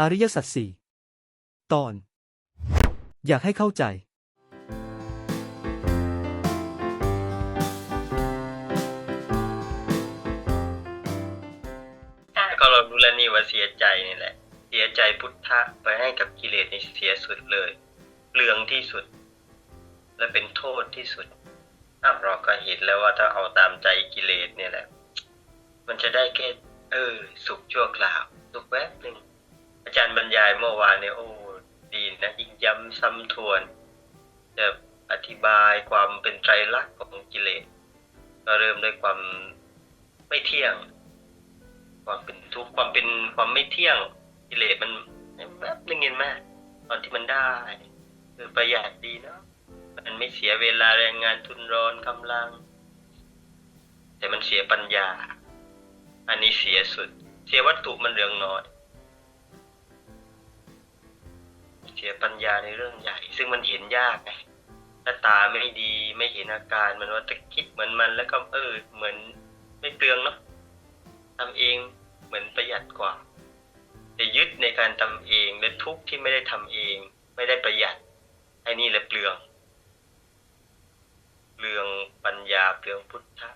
อริยสัจสี่ตอน อยากให้เข้าใจ ก็เรารู้แล้วนี่ว่าเสียใจนี่แหละ เสียใจพุทธะไปให้กับกิเลสนี่เสียสุดเลยเปลืองที่สุด และเป็นโทษที่สุดอ้าวเราก็เห็นแล้วว่าถ้าเอาตามใจกิเลสเนี่ยแหละ มันจะได้แค่เออ สุขชั่วคราว สุขแวบหนึ่ง อาจารย์บรรยายเมื่อวานเนี่ยโอ้ดีนะยิ่งย้ำซ้ำทวนจะอธิบายความเป็นไตรลักษณ์ของกิเลสก็เริ่มด้วยความไม่เที่ยง ความเป็นทุกข์ความเป็นความไม่เที่ยงกิเลสมันแป๊บนึงเห็นไหมตอนที่มันได้เออประหยัดดีเนาะมันไม่เสียเวลาแรงงานทุนร้อนกำลัง แต่มันเสียปัญญา อันนี้เสียสุด เสียวัตถุมันเรืองน้อย เสียปัญญาในเรื่องใหญ่ ซึ่งมันเห็นยากไงถ้าตาไม่ดีไม่เห็นอาการมันว่าจะคิดเหมือนมันแล้วก็เออเหมือนไม่เปลืองเนาะทำเองเหมือนประหยัดกว่าจะยึดในการทำเองและทุกที่ไม่ได้ทำเอง ไม่ได้ประหยัดไอ้นี่แหละเปลือง เปลืองปัญญาเปลืองพุทธะ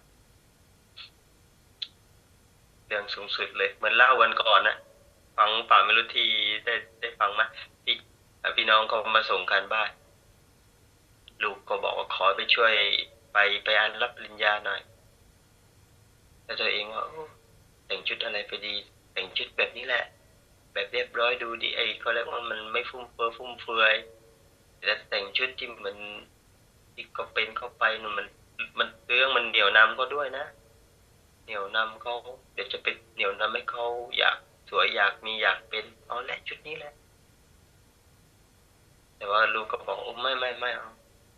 เปลืองสูงสุดเลย เหมือนเล่าวันก่อนนะฟังป่าไม่รู้ที่ได้ได้ฟังไหมพี่ พี่น้องเขามาส่งการบ้าน ลูกก็บอกว่าขอไปช่วยไปไปอ่านรับปริญญาหน่อย แล้วตัวเองว่าแต่งชุดอะไรไปดี แต่งชุดแบบนี้แหละ แบบเรียบร้อยดูดีไอ้เขาเรียกว่ามันไม่ฟุ่มเฟือยฟุ่มเฟือยแต่แต่งชุดที่มันที่ก็เป็นเข้าไปนู่นมัน มันเรื่องมันเหนียวนำเขาด้วยนะเหนียวนำเขาเดี๋ยวจะไปเหนียวนำให้เขาอยากสวยอยากมีอยากเป็นเอาแหละชุดนี้แหละ แต่ว่าลูกก็บอกโอ้ไม่ไม่ไม่เอา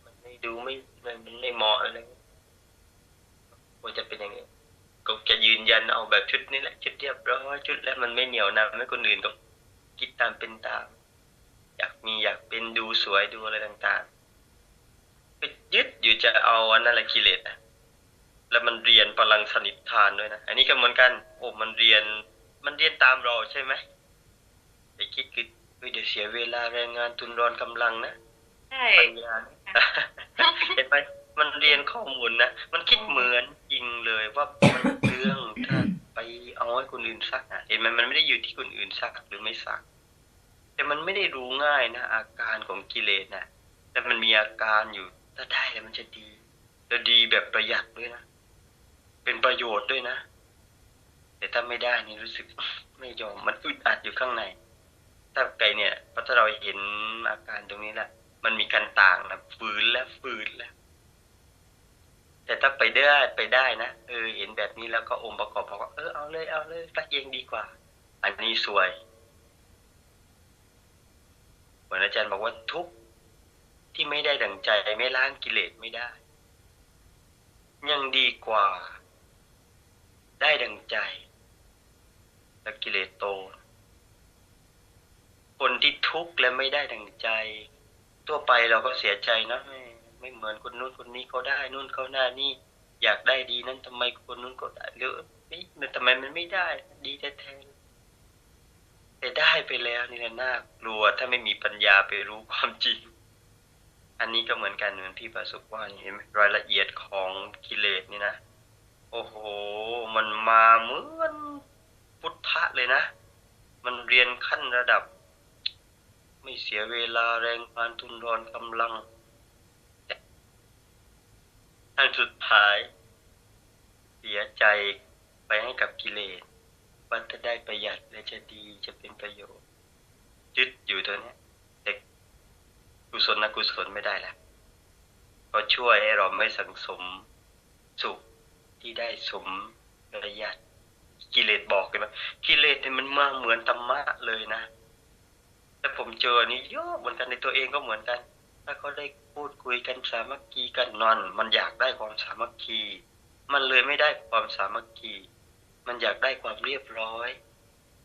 มันไม่ดูไม่มันมันไม่เหมาะอะไรเงี้ยว่าจะเป็นอย่างนี้ก็จะยืนยันเอาแบบชุดนี้แหละชุดเรียบร้อยชุดแล้วมันไม่เหนียวนำให้คนอื่นต้องคิดตามเป็นตาม อยากมีอยากเป็นดูสวยดูอะไรต่างๆไปยึดอยู่จะเอาอันนั้นแหละกิเลสนะแล้วมันเรียนพลังสนิททานด้วยนะ อันนี้ก็เหมือนกัน โอ้มันเรียน มันเรียนตามเราใช่ไหมไปคิดคือ เฮ้ยเดี๋ยวเสียเวลาแรงงานทุนรอนกำลังนะใช่ปัญญาเนี่ยเห็นไหมมันเรียนข้อมูลนะมันคิดเหมือนจริงเลยว่ามันเรื่องถ้าไปเอาให้คนอื่นซักอะเห็นไหมมันไม่ได้อยู่ที่คนอื่นซักหรือไม่ซัก แต่มันไม่ได้รู้ง่ายนะอาการของกิเลสนะแต่มันมีอาการอยู่ถ้าได้แล้วมันจะดีแล้วดีแบบประหยัดด้วยนะเป็นประโยชน์ด้วยนะแต่ถ้าไม่ได้นี่รู้สึกไม่ยอมมันอึดอัดอยู่ข้างใน ถ้าไกลเนี่ยพระถ้าเราเห็นอาการตรงนี้แหละมันมีการต่างนะฝืนแล้วฝืนแล้ว แต่ถ้าไปได้ไปได้นะเออเห็นแบบนี้แล้วก็องค์ประกอบบอกว่าเออเอาเลยเอาเลยสักเองดีกว่า อันนี้สวยเหมือนอาจารย์บอกว่าทุกที่ไม่ได้ดังใจไม่ล้างกิเลสไม่ได้ ยังดีกว่า ได้ดังใจ แล้วกิเลสโต คนที่ทุกข์และไม่ได้ดังใจ ทั่วไปเราก็เสียใจนะไม่ไม่เหมือนคนนู้นคนนี้เขาได้นู่นเขาหน้านี่อยากได้ดีนั้นทำไมคนนู้นก็ได้หรือเอ๊ะมันทำไมมันไม่ได้ ดีแท้ๆแต่ได้ไปแล้วนี่แหละน่ากลัวถ้าไม่มีปัญญาไปรู้ความจริง อันนี้ก็เหมือนกันเหมือนพี่ประสบว่าเห็นไหมรายละเอียดของกิเลสนี่นะโอ้โห มันมาเหมือนพุทธะเลยนะ มันเรียนขั้นระดับ ไม่เสียเวลาแรงงานทุนรอนกำลังอันสุดท้าย เสียใจไปให้กับกิเลสว่าถ้าได้ประหยัดและจะดีจะเป็นประโยชน์ยึดอยู่ตัวนี้แต่กุศลนะกุศลไม่ได้แล้วก็ช่วยให้เราไม่สังสมสุขที่ได้สมประหยัดกิเลสบอกเลยว่ากิเลสเนี่ยมันมาเหมือนธรรมะเลยนะ แต่ผมเจอนี่เยอะเหมือนกันในตัวเองก็เหมือนกัน ถ้าเขาได้พูดคุยกันสามัคคีกันนอน มันอยากได้ความสามัคคี มันเลยไม่ได้ความสามัคคี มันอยากได้ความเรียบร้อย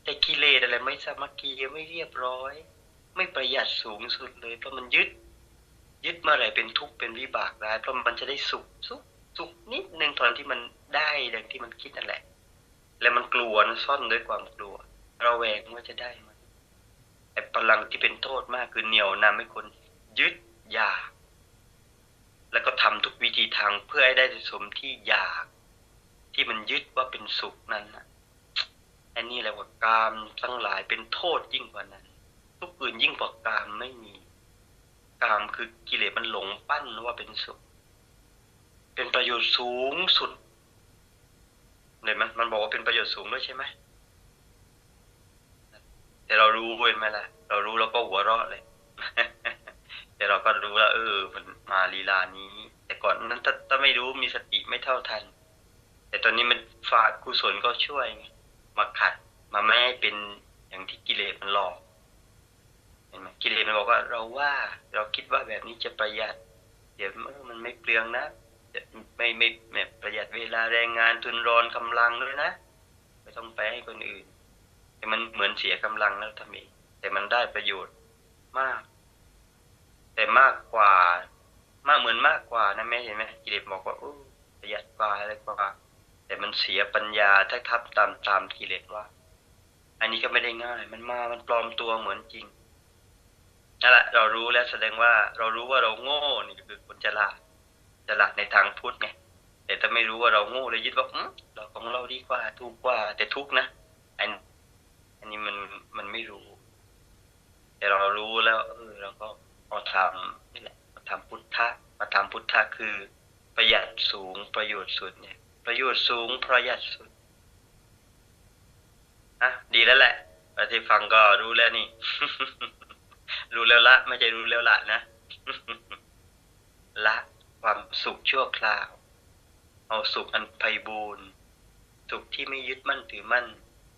แต่กิเลสอะไรไม่สามัคคีไม่เรียบร้อย ไม่ประหยัดสูงสุดเลยเพราะมันยึด ยึดเมื่อไรเป็นทุกข์เป็นวิบากร้ายเพราะมันจะได้สุขสุขสุขนิดนึงตอนที่มันได้ดังที่มันคิดนั่นแหละ แล้วมันกลัวนะซ่อนด้วยความกลัว เราแวงว่าจะได้ไห มอ้พลังที่เป็นโทษมากคือเหนี่ยวนำให้คนยึดอยาก แล้วก็ทำทุกวิธีทางเพื่อให้ได้สมที่อยาก ที่มันยึดว่าเป็นสุขนั้นนะอันนี้แหละว่ากามทั้งหลายเป็นโทษยิ่งกว่านั้น ทุกอื่นยิ่งกว่ากามไม่มีกามคือกิเลสมันหลงปั้นว่าเป็นสุข เป็นประโยชน์สูงสุดเลยมันมันบอกว่าเป็นประโยชน์สูงด้วยใช่ไหม แต่เรารู้เว้ยไหมล่ะ เรารู้แล้วก็หัวเราะเลย แต่เราก็รู้แล้วเออ มันมาลีลานี้ แต่ก่อนนั้นถ้าถ้าไม่รู้มีสติไม่เท่าทัน แต่ตอนนี้มันฝากกุศลก็ช่วยมาขัด มาไม่ให้เป็นอย่างที่กิเลสมันหลอกเห็นไหมกิเลสมันบอกว่าเราว่าเราคิดว่าแบบนี้จะประหยัด เดี๋ยวมันไม่เปลืองนะจะไม่ไม่ประหยัดเวลาแรงงานทุนรอนกำลังด้วยนะไม่ต้องไปให้คนอื่น แต่มันเหมือนเสียกำลังแล้วทำเองแต่มันได้ประโยชน์มาก แต่มากกว่า มากเหมือนมากกว่านะแม่เห็นไหมกิเลสบอกว่าโอ้ประหยัดกว่าอะไรกว่าแต่มันเสียปัญญาถ้าทับตามตามกิเลสว่า อันนี้ก็ไม่ได้ง่าย มันมามันปลอมตัวเหมือนจริงนั่นแหละเรารู้แล้วแสดงว่าเรารู้ว่าเราโง่นี่คือคนฉลาดฉลาดในทางพุทธไงแต่ถ้าไม่รู้ว่าเราโง่เลยยึดว่าอืมเราของเราดีกว่าถูกกว่า แต่ทุกข์นะ นี้มันมันไม่รู้ แต่เรารู้แล้วเออเราก็มาทำนี่แหละมาทำพุทธะมาทำพุทธะคือ ประหยัดสูงประโยชน์สุดเนี่ย ประโยชน์สูงประหยัดสุดอะดีแล้วแหละแต่ที่ฟังก็รู้แล้วนี่ รู้แล้วละ ไม่ใช่รู้แล้วละนะละความสุขชั่วคราว เอาสุขอันไพบูรณ์สุขที่ไม่ยึดมั่นถือมั่น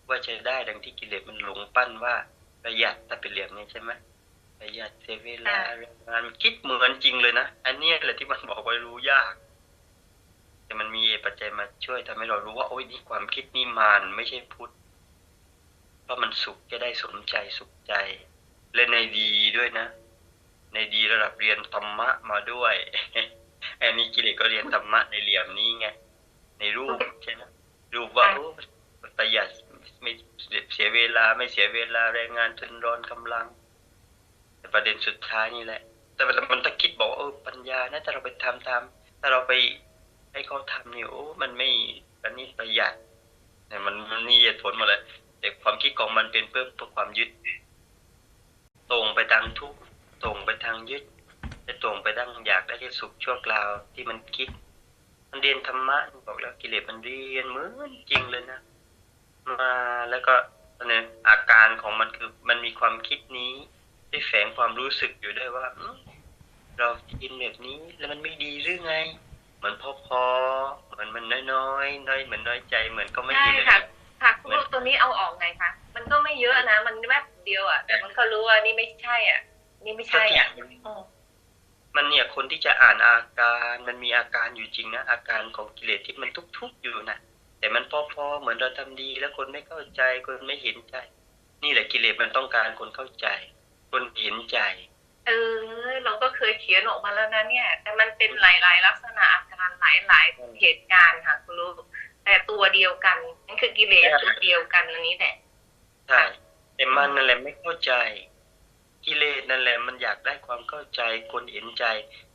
ว่าจะได้ดังที่กิเลสมันหลงปั้นว่าประหยัดถ้าเป็นเหลี่ยมนี้ใช่ไหมประหยัดเสียเวลาแรงงานมันคิดเหมือนจริงเลยนะ อันเนี้ยแหละที่มันบอกว่ารู้ยาก แต่มันมีปัจจัยมาช่วยทำให้เรารู้ว่าโอ้ยนี่ความคิดนี่มารไม่ใช่พุทธเพราะมันสุขจะได้สมใจสุขใจ และในดีด้วยนะ ในดีระดับเรียนธรรมะมาด้วยอันนี้กิเลสก็เรียนธรรมะในเหลี่ยมนี้ไงในรูปใช่ไหมรูปว่าโอ้ประหยัด ไม่เสียเวลาไม่เสียเวลาแรงงานทุนร้อนกำลัง แต่ประเด็นสุดท้ายนี่แหละ แต่มันมันต้องคิดบอกเออปัญญานะถ้าเราไปทำตามถ้าเราไปให้เขาทำเนี่ยโอ้มันไม่อันนี้ประหยัดเนี่ยมันมันนี่เหตุผลมดเลยแต่ความคิดของมันเป็นเพื่อเพื่อความยึดตรงไปทางทุกตรงไปทางยึดจะตรงไปทางอยากได้แค่สุขชั่วคราวที่มันคิด มันเรียนธรรมะบอกแล้วกิเลสมันเรียนเหมือนจริงเลยนะ มาแล้วก็เนี่ยอาการของมันคือมันมีความคิดนี้ได้แฝงความรู้สึกอยู่ด้วยว่าอืมเรากินแบบนี้แล้วมันไม่ดีหรือไง เหมือนพอพอๆเหมือนมันน้อยๆน้อยเหมือนน้อยใจเหมือนก็ไม่ใช่ดีเลยค่ะผักพวกตัวนี้เอาออกไงคะมันก็ไม่เยอะนะมันแวบเดียวอะแต่มันก็รู้ว่านี่ไม่ใช่อะ นี่ไม่ใช่อะอืมมันเนี่ยคนที่จะอ่านอาการ มันมีอาการอยู่จริงนะอาการของกิเลสที่มันทุกๆอยู่นะ แต่มันพอๆเหมือนเราทำดีแล้วคนไม่เข้าใจคนไม่เห็นใจ นี่แหละกิเลสมันต้องการคนเข้าใจ คนเห็นใจ เออ เราก็เคยเขียนออกมาแล้วนะเนี่ย แต่มันเป็นหลาย ๆ ลักษณะอาการหลาย ๆ เหตุการณ์ค่ะคุณรู้แต่ตัวเดียวกันนั่นคือกิเลสตัวเดียวกันอันนี้แหละใช่แต่มันนั่นแหละไม่เข้าใจ กิเลสนั่นแหละมันอยากได้ความเข้าใจคนเห็นใจ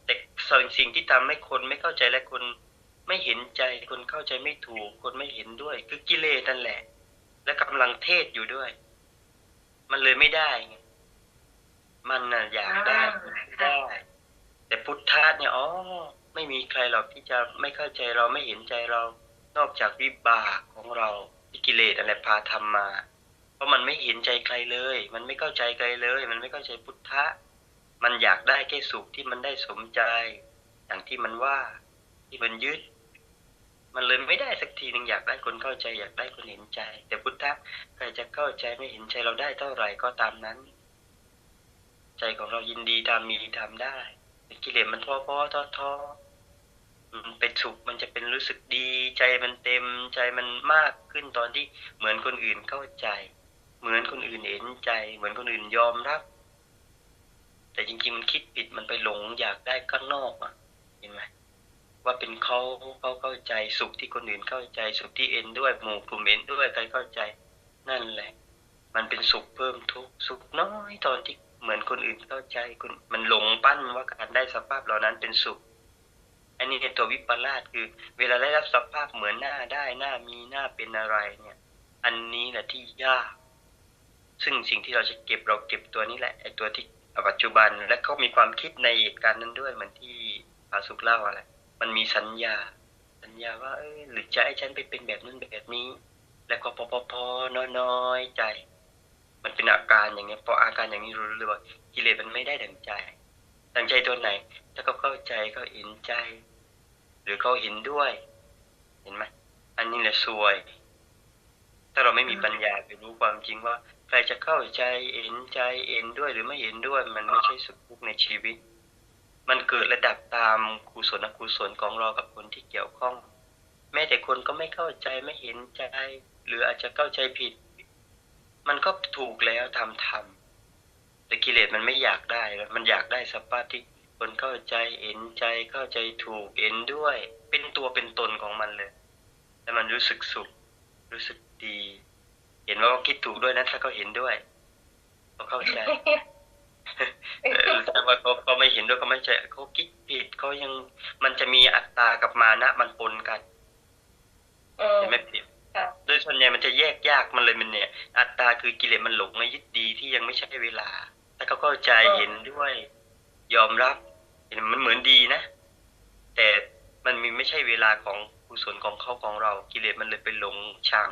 แต่ส่วนสิ่งที่ทำให้คนไม่เข้าใจและคน ไม่เห็นใจคนเข้าใจไม่ถูก คนไม่เห็นด้วย คือกิเลสนั่นแหละ และกำลังเทศอยู่ด้วย มันเลยไม่ได้ไงมันน่ะอยากได้อ่าไม่ได้ แต่พุทธะเนี่ยอ๋อไม่มีใครหรอกที่จะไม่เข้าใจเราไม่เห็นใจเรา นอกจากวิบากของเราที่กิเลสอะไรพาทำมา เพราะมันไม่เห็นใจใครเลย มันไม่เข้าใจใครเลย มันไม่เข้าใจพุทธะ มันอยากได้แค่สุขที่มันได้สมใจ อย่างที่มันว่า ที่มันยึด มันเลยไม่ได้สักทีหนึ่งอยากได้คนเข้าใจอยากได้คนเห็นใจ แต่พุทธะใครจะเข้าใจไม่เห็นใจเราได้เท่าไหร่ก็ตามนั้น ใจของเรายินดีทำมีทำได้กิเลสมันท้อท้อท้อท้อมันเป็นสุขมันจะเป็นรู้สึกดี ใจมันเต็มใจมันมากขึ้นตอนที่เหมือนคนอื่นเข้าใจ เหมือนคนอื่นเห็นใจ เหมือนคนอื่นยอมรับ แต่จริงๆมันคิดผิดมันไปหลงอยากได้ข้างนอกอะเห็นไหม ว่าเป็นเขาเขาเข้าใจสุขที่คนอื่นเข้าใจสุขที่เอ็นด้วยหมู่กลุ่มเอ็นด้วยใครเข้าใจนั่นแหละ มันเป็นสุขเพิ่มทุกสุขน้อยตอนที่เหมือนคนอื่นเข้าใจคนมันหลงปั้นว่าการได้สภาพเหล่านั้นเป็นสุข อันนี้ในตัววิปลาสคือ เวลาได้รับสภาพเหมือนหน้าได้หน้ามีหน้าเป็นอะไรเนี่ย อันนี้แหละที่ยาก ซึ่งสิ่งที่เราจะเก็บเราเก็บตัวนี้แหละไอ้ตัวที่ปัจจุบันและเขามีความคิดในเหตุการณ์นั้นด้วยเหมือนที่ปาสุกเล่าอะไร มันมีสัญญา สัญญาว่าเออหรือจะให้ฉันไปเป็นแบบนั้นแบบนี้ แล้วก็พอพอพอน้อยน้อยใจ มันเป็นอาการอย่างเงี้ยพออาการอย่างนี้รู้เลยว่ากิเลสมันไม่ได้ดังใจดังใจตัวไหน ถ้าเขาเข้าใจเขาเห็นใจ หรือเขาเห็นด้วย เห็นไหมอันนี้แหละซวย ถ้าเราไม่มีปัญญาไปรู้ความจริงว่า ใครจะเข้าใจเห็นใจเห็นด้วยหรือไม่เห็นด้วย มันไม่ใช่สุขทุกข์ในชีวิต มันเกิดระดับตามกุศลอกุศลของเรากับคนที่เกี่ยวข้อง แม้แต่คนก็ไม่เข้าใจไม่เห็นใจ หรืออาจจะเข้าใจผิด มันก็ถูกแล้วทำทำแต่กิเลสมันไม่อยากได้แล้วมันอยากได้สภาพที่คนเข้าใจเห็นใจเข้าใจถูกเห็นด้วย เป็นตัวเป็นตนของมันเลย แล้วมันรู้สึกสุข รู้สึกดี เห็นว่าเขาคิดถูกด้วยนะถ้าเขาเห็นด้วยเขาเข้าใจ แต่ว่าเขาเขาไม่เห็นด้วยเขาไม่ใช่เขาคิดผิดเขายังมันจะมีอัตตากับมานะมันปนกันเออเห็นไหมพี่ค่ะโดยส่วนใหญ่มันจะแยกยากมันเลยมันเนี่ย อัตตาคือกิเลสมันหลงในยึดดีที่ยังไม่ใช่เวลาถ้าเขาเข้าใจเห็นด้วย ยอมรับ เห็นมันเหมือนดีนะ แต่มันมีไม่ใช่เวลาของกุศลของเขาของเรา กิเลสมันเลยไปหลงช่าง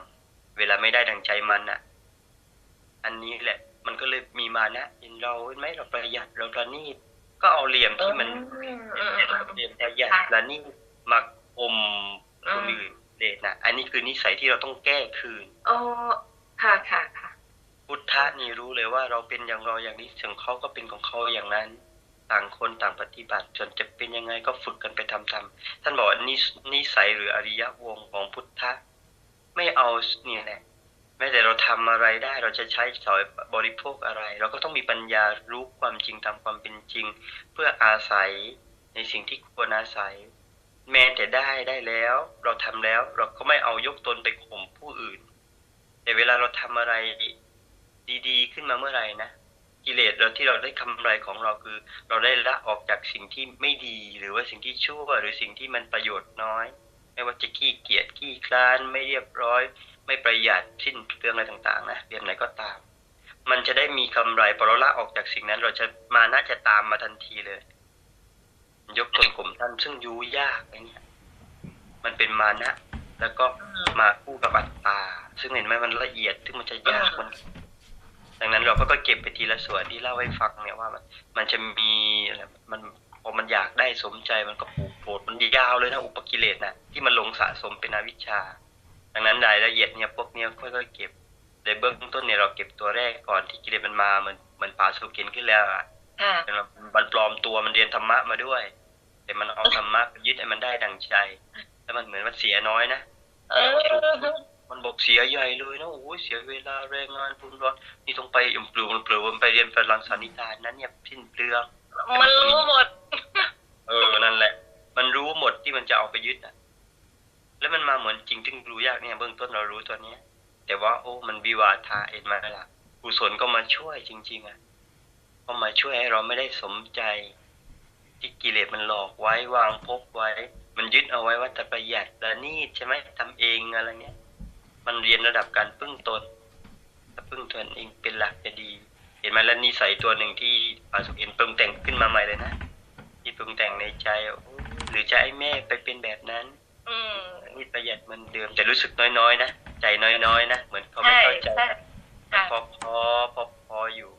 เวลาไม่ได้ดังใจมันอะ อันนี้แหละ มันก็เลยมีมานะเห็นเราเห็นไหมเราประหยัดเราประณีตก็เอาเหลี่ยมที่มันอืมอืมอืมเหลี่ยมประหยัดประณีตมาอมคนอื่นเดชนะอันนี้คือนิสัยที่เราต้องแก้คืนอ๋อค่ะค่ะค่ะพุทธะนี่รู้เลยว่าเราเป็นอย่างเราอย่างนี้ส่วนเขาก็เป็นของเขาอย่างนั้น ต่างคนต่างปฏิบัติจนจะเป็นยังไงก็ฝึกกันไปทำทำท่านบอกว่านิสนิสัยหรืออริยวงศ์ของพุทธะไม่เอาเนี่ยแหละแม้แต่เราทำอะไรได้เราจะใช้สอยบริโภคอะไร เราก็ต้องมีปัญญารู้ความจริงตามความเป็นจริง เพื่ออาศัยในสิ่งที่ควรอาศัย แม้แต่ได้ได้แล้ว เราทำแล้วเราก็ไม่เอายกตนไปข่มผู้อื่น แต่เวลาเราทำอะไรดีๆ ขึ้นมาเมื่อไหร่นะกิเลสเราที่เราได้กำไรของเราคือ เราได้ละออกจากสิ่งที่ไม่ดีหรือว่าสิ่งที่ชั่วหรือสิ่งที่มันประโยชน์น้อย ไม่ว่าจะขี้เกียจขี้คลานไม่เรียบร้อย ไม่ประหยัดสิ้นเปลืองอะไรต่างๆนะเรียนไหนก็ตาม มันจะได้มีกำไรพอเราละออกจากสิ่งนั้น เราจะมาน่าจะตามมาทันทีเลย ยกตนข่มท่านซึ่งยูยากไอ้เนี่ยมันเป็นมานะ แล้วก็มาคู่กับอัตตา ซึ่งเห็นไหมมันละเอียดซึ่งมันจะยากมันดังนั้นเราก็ก็เก็บไปทีละส่วนที่เล่าให้ฟังเนี่ยว่ามันมันจะมีอะไรมัน พอมันอยากได้สมใจมันก็ปลูกโผดมันยาวเลยนะอุปกิเลสนะที่มันลงสะสมเป็นอวิชชา ดังนั้นรายละเอียดเนี่ยพวกเนี้ยค่อยๆเก็บในเบื้องต้นเนี่ยเราเก็บตัวแรกก่อนที่กิเลสมันมาเหมือนเหมือนปลาสุกินขึ้นแล้วอะค่ะเป็นว่ามันปลอมตัวมันเรียนธรรมะมาด้วย แต่มันเอาธรรมะไปยึดให้มันได้ดังใจ แล้วมันเหมือนมันเสียน้อยนะเออมันบอกเสียใหญ่เลยนะโอ้ยเสียเวลาแรงงานทุนร้อนนี่ต้องไปอิ่มปลูมันเปลือมันไปเรียนฝรั่งสานิตานนั้นเนี่ยสิ้นเปลือง มันรู้หมด เออ นั่นแหละ มันรู้หมดที่มันจะเอาไปยึดอะ แล้วมันมาเหมือนจริงซึ่งรู้ยากเนี่ยเบื้องต้นเรารู้ตัวเนี้ย แต่ว่าโอ้ มันวิวาทาเอ็นมาละกุศลก็มาช่วยจริง ๆ อะ ก็มาช่วยให้เราไม่ได้สมใจ ที่กิเลสมันหลอกไว้วางภพไว้ มันยึดเอาไว้ว่าจะประหยัดและนี่ใช่ไหมทำเองอะไรเนี้ย มันเรียนระดับการพึ่งตนพึ่งตนเองเป็นหลักจะดี เห็นไหมแล้วนิสัยตัวหนึ่งที่ปาสุกเห็นปรุงแต่งขึ้นมาใหม่เลยนะที่ปรุงแต่งในใจว่าโอ้หรือจะให้แม่ไปเป็นแบบนั้น อืมนี่ประหยัดเหมือนเดิมแต่รู้สึกน้อยๆนะใจน้อยๆนะเหมือนเขาไม่ใช่เข้าใจใช่มันค่ะพอพอพอพออยู่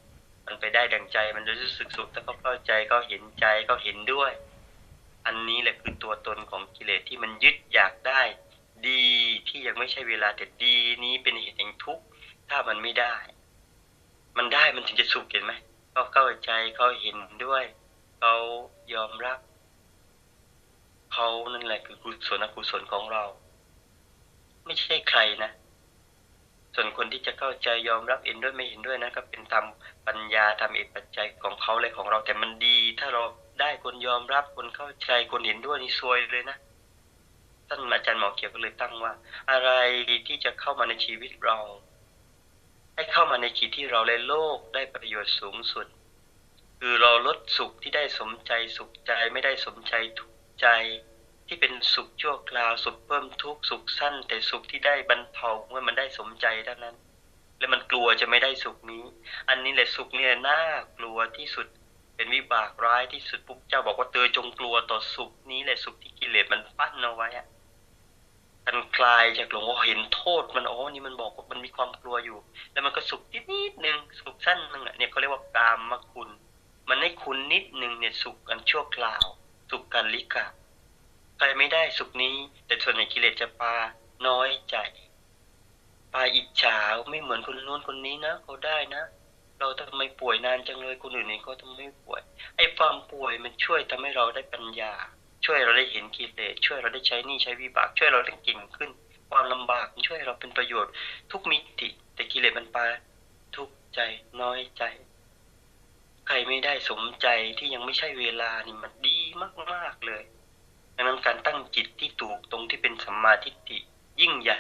มันไปได้ดังใจ มันจะรู้สึกสุขถ้าเขาเข้าใจเขาเห็นใจเขาเห็นด้วย อันนี้แหละคือตัวตนของกิเลสที่มันยึดอยากได้ ดีที่ยังไม่ใช่เวลาแต่ดีนี้เป็นเหตุแห่งทุกข์ถ้ามันไม่ได้ มันได้มันถึงจะสุขเห็นไหมเขาเข้าใจเขาเห็นด้วยเขายอมรับเขานั่นแหละคือกุศลอกุศลของเรา ไม่ใช่ใครนะ ส่วนคนที่จะเข้าใจยอมรับเห็นด้วยไม่เห็นด้วยนะก็เป็นตามปัญญาทำเอกปัจจัยของเขาเลยของเรา แต่มันดี ถ้าเราได้คนยอมรับคนเข้าใจคนเห็นด้วยนี่ซวยเลยนะท่านอาจารย์หมอเขียวก็เลยตั้งว่า อะไรที่จะเข้ามาในชีวิตเรา ให้เข้ามาในขีดที่เราในโลกได้ประโยชน์สูงสุด คือเราลดสุขที่ได้สมใจสุขใจไม่ได้สมใจทุกใจ ที่เป็นสุขชั่วคราวสุขเพิ่มทุกข์สุขสั้น แต่สุขที่ได้บรรเทาเมื่อมันได้สมใจเท่านั้น และมันกลัวจะไม่ได้สุขนี้ อันนี้แหละสุขเนี่ยน่ากลัวที่สุดเป็นวิบากร้ายที่สุดปุ๊บเจ้าบอกว่าเธอจงกลัวต่อสุขนี้แหละสุขที่กิเลสมันปั้นเอาไว้อะ มันคลายจากหลงว่าเห็นโทษมันโอ๋อนี่มันบอกว่ามันมีความกลัวอยู่ แล้วมันก็สุขนิดนิดนึงสุขสั้นนึงอะเนี่ยเขาเรียกว่ากามมคุณ มันให้คุณนิดนึงเนี่ยสุขกันชั่วคราว สุขกันลิกะใครไม่ได้สุขนี้ แต่ส่วนใหญ่กิเลสจะปาน้อยใจปาอิจฉาไม่เหมือนคนนู้นคนนี้นะเขาได้นะเราทำไมป่วยนานจังเลยคนอื่นนี่เขาทำไมไม่ป่วยไอ้ความป่วยมันช่วยทำให้เราได้ปัญญา ช่วยเราได้เห็นกิเลสช่วยเราได้ใช้นี่ใช้วิบาก ช่วยเราได้เก่งขึ้น ความลำบากช่วยเราเป็นประโยชน์ ทุกมิติ แต่กิเลสมันปาทุกใจน้อยใจ ใครไม่ได้สมใจที่ยังไม่ใช่เวลานี่มันดีมากๆเลยดังนั้นการตั้งจิตที่ถูกตรงที่เป็นสัมมาทิฏฐิยิ่งใหญ่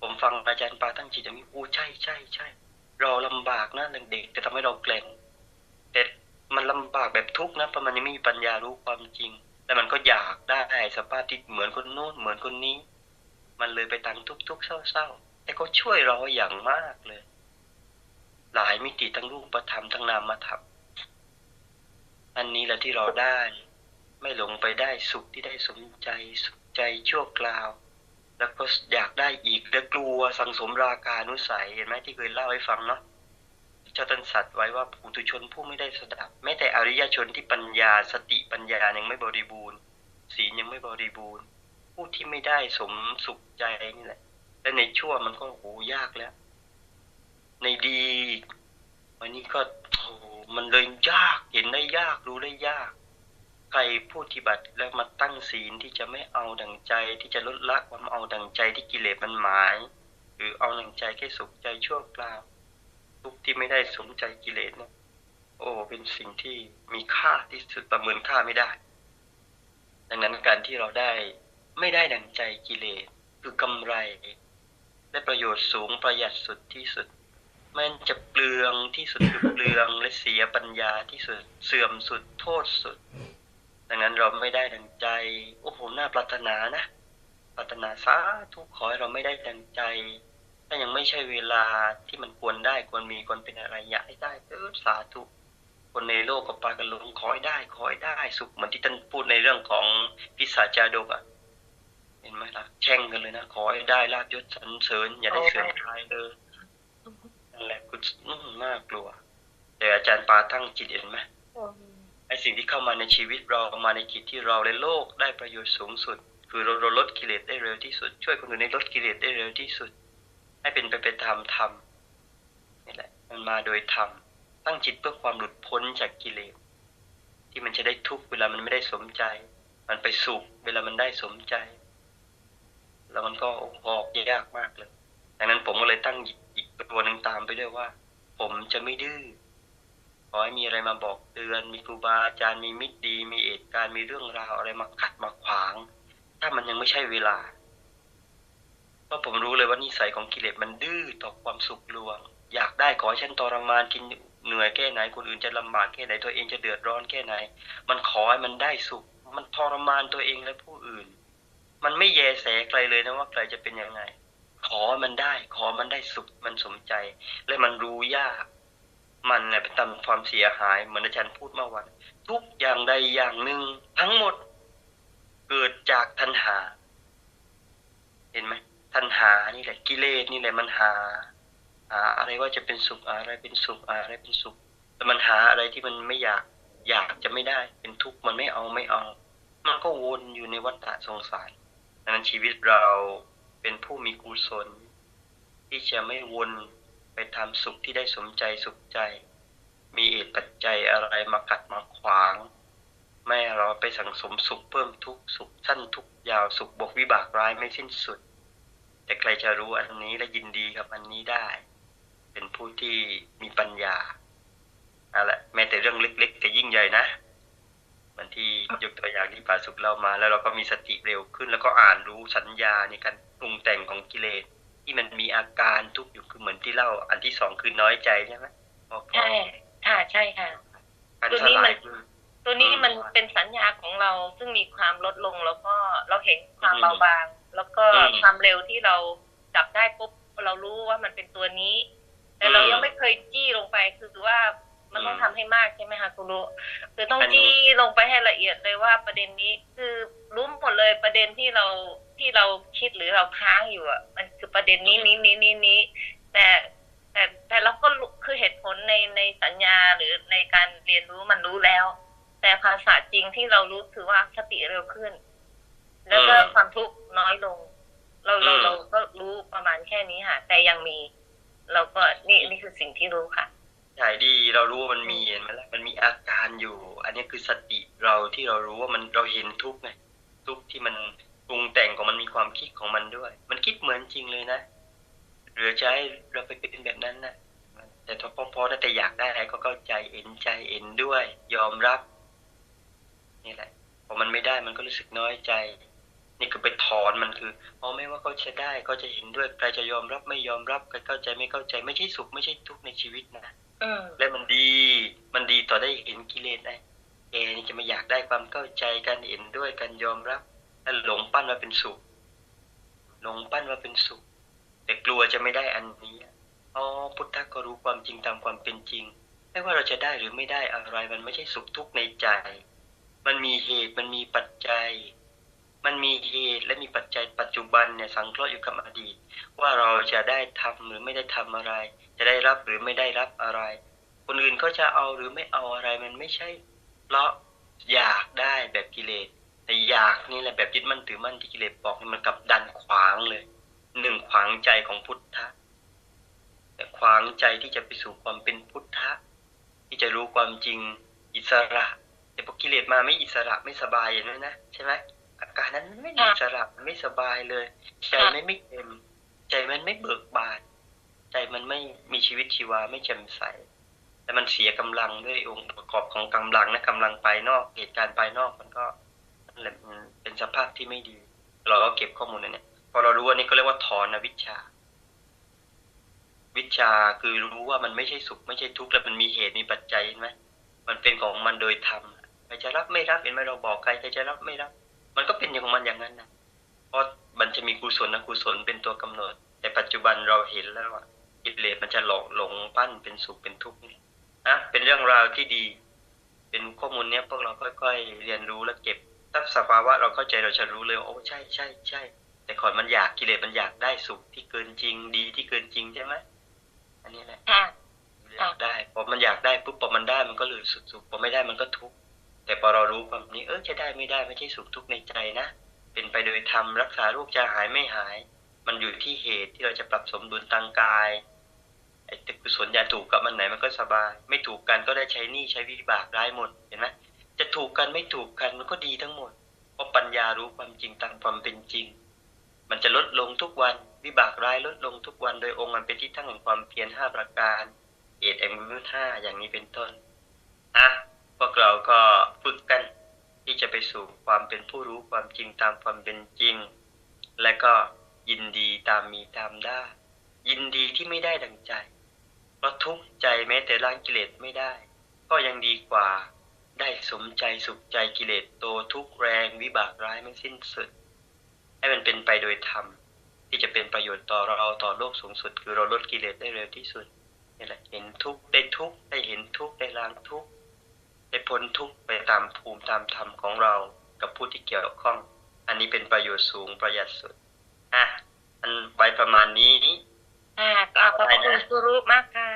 ผมฟังอาจารย์ปาตั้งจิตอย่างนี้โอ้ใช่ใช่ใช่เราลำบากนะเด็กๆจะทำให้เราแกร่งแต่มันลำบากแบบทุกข์นะเพราะมันยังไม่มีปัญญารู้ความจริง แล้วมันก็อยากได้สภาพที่เหมือนคนโน้นเหมือนคนนี้ มันเลยไปทางทุกข์ๆเศร้าๆแต่ก็ช่วยเราอย่างมากเลย หลายมิติทั้งรูปธรรมทั้งนามธรรมอันนี้แหละที่เราได้ ไม่หลงไปได้สุขที่ได้สมใจสุขใจชั่วคราว แล้วก็อยากได้อีกและกลัวสังสมราคานุสัยเห็นไหมที่เคยเล่าให้ฟังเนาะ จ้าตันสัตว์ไว้ว่าผู้ตุชนผู้ไม่ได้สดับแม้แต่อริยชนที่ปัญญาสติปัญญายังไม่บริบูรณ์ศีลยังไม่บริบูรณ์ ผู้ที่ไม่ได้สมสุขใจนี่แหละและในชั่วมันก็โหยากแล้ว ในดีวันนี้ก็โอ้มันเลยยากเห็นได้ยากรู้ได้ยาก ใครผู้ปฏิบัติแล้วมาตั้งศีลที่จะไม่เอาดังใจที่จะลดละความเอาดังใจที่กิเลสมันหมาย หรือเอาดังใจแค่สุขใจชั่วคราว ทุกที่ไม่ได้สมใจกิเลสเนี่ยโอ้เป็นสิ่งที่มีค่าที่สุดประเมินค่าไม่ได้ ดังนั้นการที่เราได้ไม่ได้ดังใจกิเลสคือกำไร ได้ประโยชน์สูงประหยัดสุดที่สุดมันจะเปลืองที่สุดคือเปลืองและเสียปัญญาที่สุดเสื่อมสุดโทษสุด ดังนั้นเราไม่ได้ดังใจ โอ้โหน่าปรารถนานะ ปรารถนาสาธุขอให้เราไม่ได้ดังใจ ถ้ายังไม่ใช่เวลาที่มันควรได้ควรมีควรเป็นอะไรอยากให้ได้เออสาธุคนในโลกก็ปากันลงขอให้ได้ขอให้ได้สุขเหมือนที่ท่านพูดในเรื่องของพิสาจาดกอะเห็นไหมล่ะแช่งกันเลยนะขอให้ได้ลาบยศสรรเสริญ อย่าได้เสื่อมคลายเลยนั่นแหละคุณอืมน่ากลัว แต่อาจารย์ปาตั้งจิตเห็นไหมไอสิ่งที่เข้ามาในชีวิตเรามาในกิจที่เราในโลกได้ประโยชน์สูงสุด คือเราลดกิเลสได้เร็วที่สุด ช่วยคนอื่นให้ลดกิเลสได้เร็วที่สุด ให้เป็นไปเป็นธรรมธรรมนี่แหละ มันมาโดยธรรมตั้งจิตเพื่อความหลุดพ้นจากกิเลสที่มันจะได้ทุกเวลามันไม่ได้สมใจ มันไปสุขเวลามันได้สมใจ แล้วมันก็ออกยากมากเลยดังนั้นผมก็เลยตั้งอีกตัวหนึ่งตามไปด้วยว่า ผมจะไม่ดื้อขอให้มีอะไรมาบอกเตือน มีครูบาอาจารย์มีมิตรดี มีเหตุการณ์มีเรื่องราวอะไรมาขัดมาขวาง ถ้ามันยังไม่ใช่เวลา เพราผมรู้เลยว่านิสัยของกิเลสมันดื้อต่อความสุขลวง อยากได้ขอให้ฉันทรมานกินเหนื่อยแค่ไหนคนอื่นจะลำบากแค่ไหนตัวเองจะเดือดร้อนแค่ไหน มันขอให้มันได้สุข มันทรมานตัวเองและผู้อื่น มันไม่แยแสใครเลยนะว่าใครจะเป็นยังไง ขอมันได้ ขอมันได้สุขมันสมใจ และมันรู้ยาก มันเนี่ยไปทำความเสียหายเหมือนอาจารย์พูดเมื่อวัน ทุกอย่างใดอย่างหนึ่งทั้งหมด เกิดจากทัณหา เห็นไหม ทัณหานี่แหละกิเลสนี่แหละมันหาหาอะไรว่าจะเป็นสุขอะไรเป็นสุขอะไรเป็นสุขแต่มันหาอะไรที่มันไม่อยากอยากจะไม่ได้ เป็นทุกข์มันไม่เอาไม่เอา มันก็วนอยู่ในวัฏฏะสงสารดังนั้นชีวิตเราเป็นผู้มีกุศล ที่จะไม่วนไปทำสุขที่ได้สมใจสุขใจ มีเหตุปัจจัยอะไรมากัดมาขวางไม่เราไปสังสมสุขเพิ่มทุกข์สุขสั้นทุกข์ยาวสุขบวกวิบากร้ายไม่สิ้นสุด แต่ใครจะรู้อันนี้และยินดีกับอันนี้ได้ เป็นผู้ที่มีปัญญาเอาละแม้แต่เรื่องเล็กๆก็ยิ่งใหญ่นะเหมือนที่ยกตัวอย่างที่ป่าสุขเรามา แล้วเราก็มีสติเร็วขึ้น แล้วก็อ่านรู้สัญญาในการปรุงแต่งของกิเลสที่มันมีอาการทุกข์อยู่คือเหมือนที่เล่า อันที่สองคือน้อยใจใช่ไหมพอใช่ค่ะใช่ค่ะการตัวสนี้ลามัยนคือตัวนี้อืมมันเป็นสัญญาของเราซึ่งมีความลดลงแล้วก็เราเห็นความอืมเบาบาง แล้วก็อืมความเร็วที่เราจับได้ปุ๊บเรารู้ว่ามันเป็นตัวนี้ แต่เราอืมยังไม่เคยจี้ลงไปคือว่ามันต้องอืมทำให้มากใช่ไหมคะคุณรู้คือต้องอันนี้จี้ลงไปให้ละเอียดเลยว่าประเด็นนี้คือรู้หมดเลยประเด็นที่เราที่เราคิดหรือเราค้างอยู่อะ มันคือประเด็นนี้นี้นี้นี้นี้แต่แต่แต่เราก็รู้คือเหตุผลในในสัญญาหรือในการเรียนรู้มันรู้แล้ว แต่ภาษาจริงที่เรารู้คือว่าสติเร็วขึ้น แล้วก็อืมความทุกข์น้อยลง เราเราอืมเราก็รู้ประมาณแค่นี้ค่ะ แต่ยังมี เราก็นี่นี่คือสิ่งที่รู้ค่ะใช่ดีเรารู้ว่ามันมีเห็นไหมล่ะมันมีอาการอยู่ อันนี้คือสติเราที่เรารู้ว่ามันเราเห็นทุกข์ไงทุกข์ที่มันปรุงแต่งของมันมีความคิดของมันด้วย มันคิดเหมือนจริงเลยนะเหลือใจะให้เราไปเป็นแบบนั้นนะแต่ถ้าพอๆแต่อยากได้อะไรก็เข้าใจเอ็นใจเอ็นด้วย ยอมรับ นี่แหละพอมันไม่ได้มันก็รู้สึกน้อยใจ นี่คือไปถอนมันคืออ๋อไม่ว่าเขาจะได้เขาจะเห็นด้วยใครจะยอมรับไม่ยอมรับใครเข้าใจไม่เข้าใจไม่ใช่สุขไม่ใช่ทุกข์ในชีวิตนะอืมและมันดี มันดีต่อได้เห็นกิเลสไอ้เอนี่จะไม่อยากได้ความเข้าใจกันเห็นด้วยกันยอมรับแล้วหลงปั้นว่าเป็นสุขหลงปั้นว่าเป็นสุข แต่กลัวจะไม่ได้อันนี้อ๋อพุทธะก็รู้ความจริงตามความเป็นจริง ไม่ว่าเราจะได้หรือไม่ได้อะไร มันไม่ใช่สุขทุกข์ในใจ มันมีเหตุมันมีปัจจัย มันมีเหตุและมีปัจจัยปัจจุบันเนี่ยสังเคราะห์อยู่กับอดีต ว่าเราจะได้ทำหรือไม่ได้ทำอะไร จะได้รับหรือไม่ได้รับอะไร คนอื่นเขาจะเอาหรือไม่เอาอะไรมันไม่ใช่เพราะอยากได้แบบกิเลสแต่อยากนี่แหละแบบยึดมั่นถือมั่นที่กิเลสบอกมันกับดันขวางเลยหนึ่งขวางใจของพุทธะแต่ขวางใจที่จะไปสู่ความเป็นพุทธะที่จะรู้ความจริงอิสระแต่พอกิเลสมาไม่อิสระไม่สบายอย่างนั้นนะใช่ไหม อาการนั้นมันไม่อิสระมันไม่สบายเลย ใจมันไม่เต็ม ใจมันไม่เบิกบาน ใจมันไม่มีชีวิตชีวาไม่แจ่มใสแต่มันเสียกำลังด้วยองค์ประกอบของกำลังนะกำลังภายนอกเหตุการณ์ภายนอกมันก็นั่นแหละมันเป็นสภาพที่ไม่ดี เราก็เก็บข้อมูลอันเนี้ยพอเรารู้อันนี้ก็เรียกว่าถอนอวิชชา วิชชาคือรู้ว่ามันไม่ใช่สุขไม่ใช่ทุกข์แล้วมันมีเหตุมีปัจจัยเห็นไหมมันเป็นของมันโดยธรรมใครจะรับไม่รับเห็นไหมเราบอกใครใครจะรับไม่รับ มันก็เป็นอย่างของมันอย่างนั้นนะเพราะมันจะมีกุศลอกุศลเป็นตัวกำหนด แต่ปัจจุบันเราเห็นแล้วว่ากิเลสมันจะหลอกหลงปั้นเป็นสุขเป็นทุกข์นี่นะเป็นเรื่องราวที่ดี เป็นข้อมูลเนี้ยพวกเราค่อยๆเรียนรู้และเก็บถ้าสภาวะเราเข้าใจเราจะรู้เลยว่าโอ้ใช่ใช่ใช่แต่ก่อนมันอยากกิเลสมันอยากได้สุขที่เกินจริงดีที่เกินจริงใช่ไหมอันนี้แหละค่ะอยากได้พอมันอยากได้ปุ๊บพอมันได้มันก็เลยสุขสุขพอไม่ได้มันก็ทุกข์ แต่พอเรารู้ความนี้ เออจะได้ไม่ได้ไม่ใช่สุขทุกข์ในใจนะ เป็นไปโดยธรรมรักษาโรคจะหายไม่หาย มันอยู่ที่เหตุที่เราจะปรับสมดุลทางกายไอ้แต่กุศลอย่าถูกกับมันไหนมันก็สบาย ไม่ถูกกันก็ได้ใช้หนี้ใช้วิบากร้ายหมดเห็นไหมจะถูกกันไม่ถูกกันมันก็ดีทั้งหมด เพราะปัญญารู้ความจริงตามความเป็นจริง มันจะลดลงทุกวันวิบากร้ายลดลงทุกวันโดยองค์มันเป็นที่ตั้งแห่งความเพียรห้าประการ เอดแองมุท่าอย่างนี้เป็นต้นอะ พวกเราก็ฝึกกันที่จะไปสู่ความเป็นผู้รู้ความจริงตามความเป็นจริง และก็ยินดีตามมีตามได้ ยินดีที่ไม่ได้ดังใจ เพราะทุกข์ใจแม้แต่ล้างกิเลสไม่ได้ ก็ยังดีกว่าได้สมใจสุขใจกิเลสโตทุกแรงวิบากร้ายไม่สิ้นสุด ให้มันเป็นไปโดยธรรม ที่จะเป็นประโยชน์ต่อเราต่อโลกสูงสุด คือเราลดกิเลสได้เร็วที่สุดนี่แหละเห็นทุกได้ทุกได้เห็นทุกได้ล้างทุก พ้นทุกข์ไปตามภูมิตามธรรมของเรากับผู้ที่เกี่ยวข้อง อันนี้เป็นประโยชน์สูงประหยัดสุดอะอันไปประมาณนี้ค่ะกราบขอบพระคุณครูรู้มากค่ะ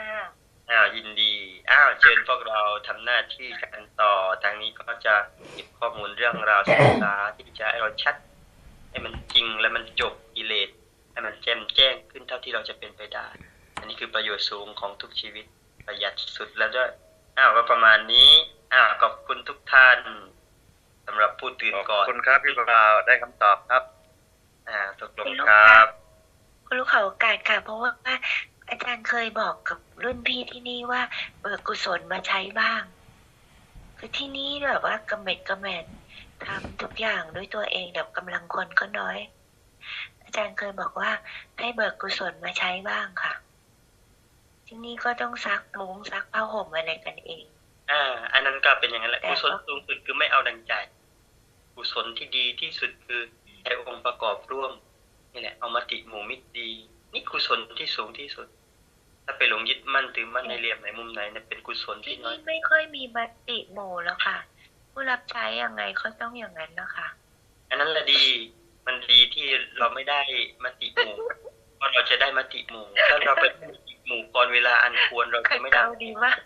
อ้าวยินดีอ้าวเชิญพวกเราทำหน้าที่กันต่อทางนี้ก็จะเก็บข้อมูลเรื่องราวศึกษาที่จะให้เราชัด ให้มันจริงและมันจบกิเลสให้มันแจ่มแจ้งขึ้นเท่าที่เราจะเป็นไปได้ อันนี้คือประโยชน์สูงของทุกชีวิตประหยัดสุดแล้วด้วยอ้าวก็ประมาณนี้ อ้าวขอบคุณทุกท่านสำหรับผู้ตื่นขอบก่อนคุณครับพี่บ่าวได้คำตอบครับ อ่าตกลงครับ คุณลูกเขาโอกาสค่ะ เพราะว่าอาจารย์เคยบอกกับรุ่นพี่ที่นี่ว่าเบิกกุศลมาใช้บ้าง คือที่นี่แบบว่ากระเม็ดกระแมนทำทุกอย่างด้วยตัวเองแบบกำลังคนก็น้อยอาอาจารย์เคยบอกว่าให้เบิกกุศลมาใช้บ้างค่ะ ที่นี่ก็ต้องซักมุ้งซักผ้าห่มอะไรกันเอง อ่า อันนั้นก็เป็นอย่างนั้นแหละแต่กุศลก็สูงสุดคือไม่เอาดังใจกุศลที่ดีที่สุดคือใช้องค์ประกอบร่วมนี่แหละเอามาติหมู่มิตรดี นี่กุศลที่สูงที่สุด ถ้าไปหลงยึดมั่นถือมั่นในเหลี่ยมไหนมุมไหนเนี่ยเป็นกุศลที่ที่น้อนี่ยไม่ค่อยมีบัติหมู่แล้วค่ะ ผู้รับใช้ยังไงก็ต้องอย่างนั้นนะคะอันนั้นแหละดีมันดีที่เราไม่ได้มติหมู่เพราะเราจะได้มติหมู่ถ้าเราไปมติหมู่ก่อนเวลาอันควรเราขัจะดไม่เกได้ลาดีมาก